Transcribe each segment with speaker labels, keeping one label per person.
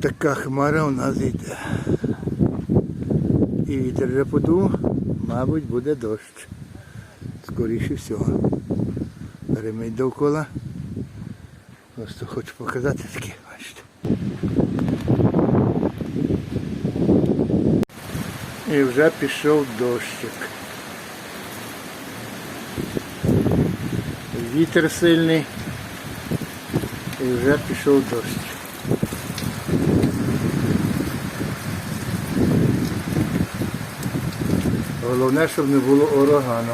Speaker 1: Така хмара у нас йде. І вітер вже подув, мабуть, буде дощ. Скоріше всього. Ремить довкола. Просто хочу показати таке, бачите. І вже пішов дощик. Вітер сильний. І вже пішов дощ. Головне, щоб не було урагану.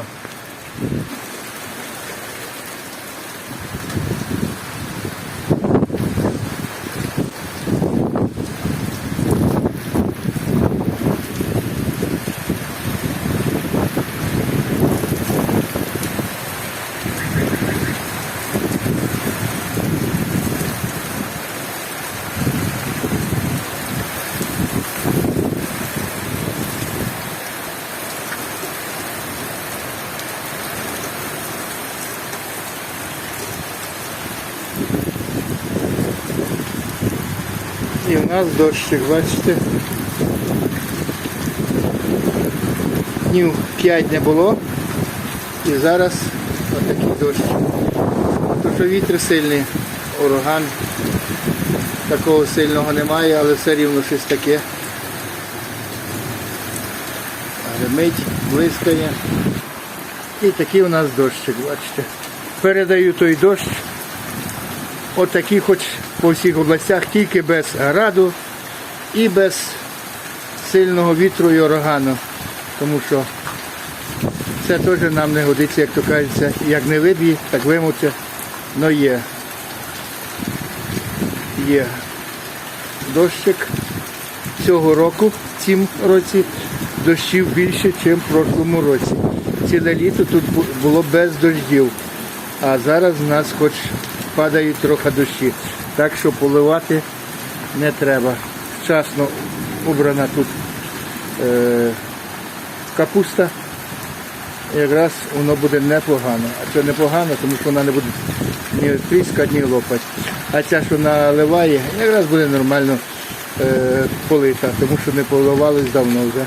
Speaker 1: І в нас дощик, бачите. Днів 5 не було. І зараз отакий дощ. То що вітер сильний, ураган. Такого сильного немає, але все рівно щось таке. Гримить, блискає. І такий у нас дощик, бачите. Передаю той дощ. Отакі хоч по всіх областях, тільки без граду і без сильного вітру і урагану. Тому що це теж нам не годиться, як то кажеться, як не виб'є, так вимуться. Но є. Є дощик цього року, в цім році, дощів більше, ніж в прошлому році. Ціле літо тут було без дождів. А зараз в нас хоч падають трохи дощі. Так що поливати не треба. Вчасно убрана тут е, капуста. Якраз воно буде непогано. А це непогано, тому що вона не буде ні тріскати, ні лопати. А ця, що наливає, якраз буде нормально е, полита, тому що не поливались давно вже.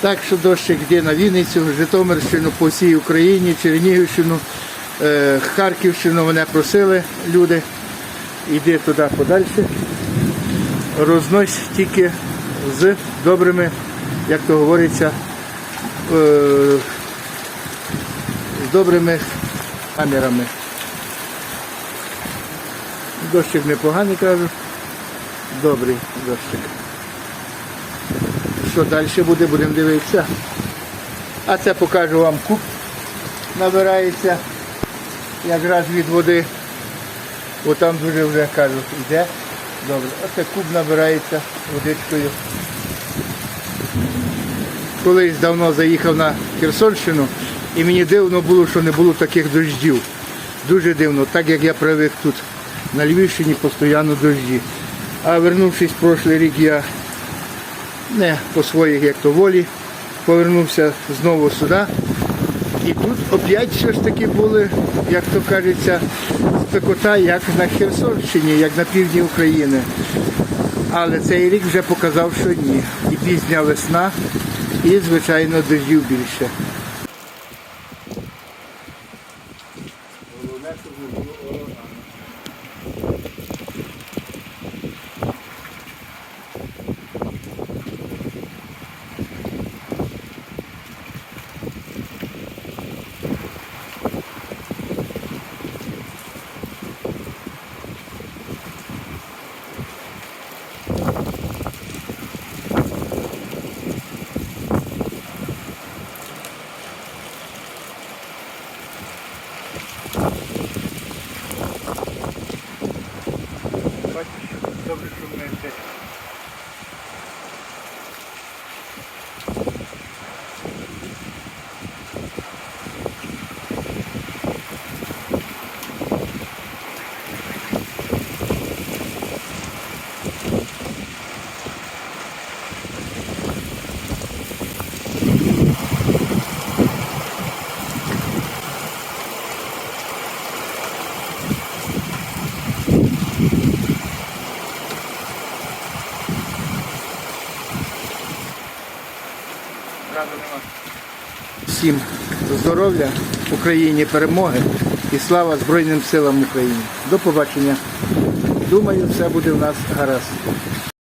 Speaker 1: Так що дощик йде на Вінницю, Житомирщину, по всій Україні, Чернігівщину, Харківщину мене просили люди. Іди туди подальше. Рознось тільки з добрими, як то говориться, е, з добрими камерами. Дощик непоганий, кажу. Добрий дощик. Що далі буде, будемо дивитися. А це покажу вам куб. Набирається якраз від води. Бо там дуже вже кажу, йде. Добре. Оце куб набирається водичкою. Колись давно заїхав на Херсонщину і мені дивно було, що не було таких дождів. Дуже дивно, так як я привик тут на Львівщині постійно дожді. А вернувшись в прошлий рік, я не по своїх як то волі, повернувся знову сюди. І тут опять все ж таки були, як то кажеться, спекота, як на Херсонщині, як на півдні України. Але цей рік вже показав, що ні. І пізня весна, і, звичайно, дождів більше. Головне, щоб було Всім здоров'я, Україні перемоги і слава Збройним силам України. До побачення. Думаю, все буде в нас гаразд.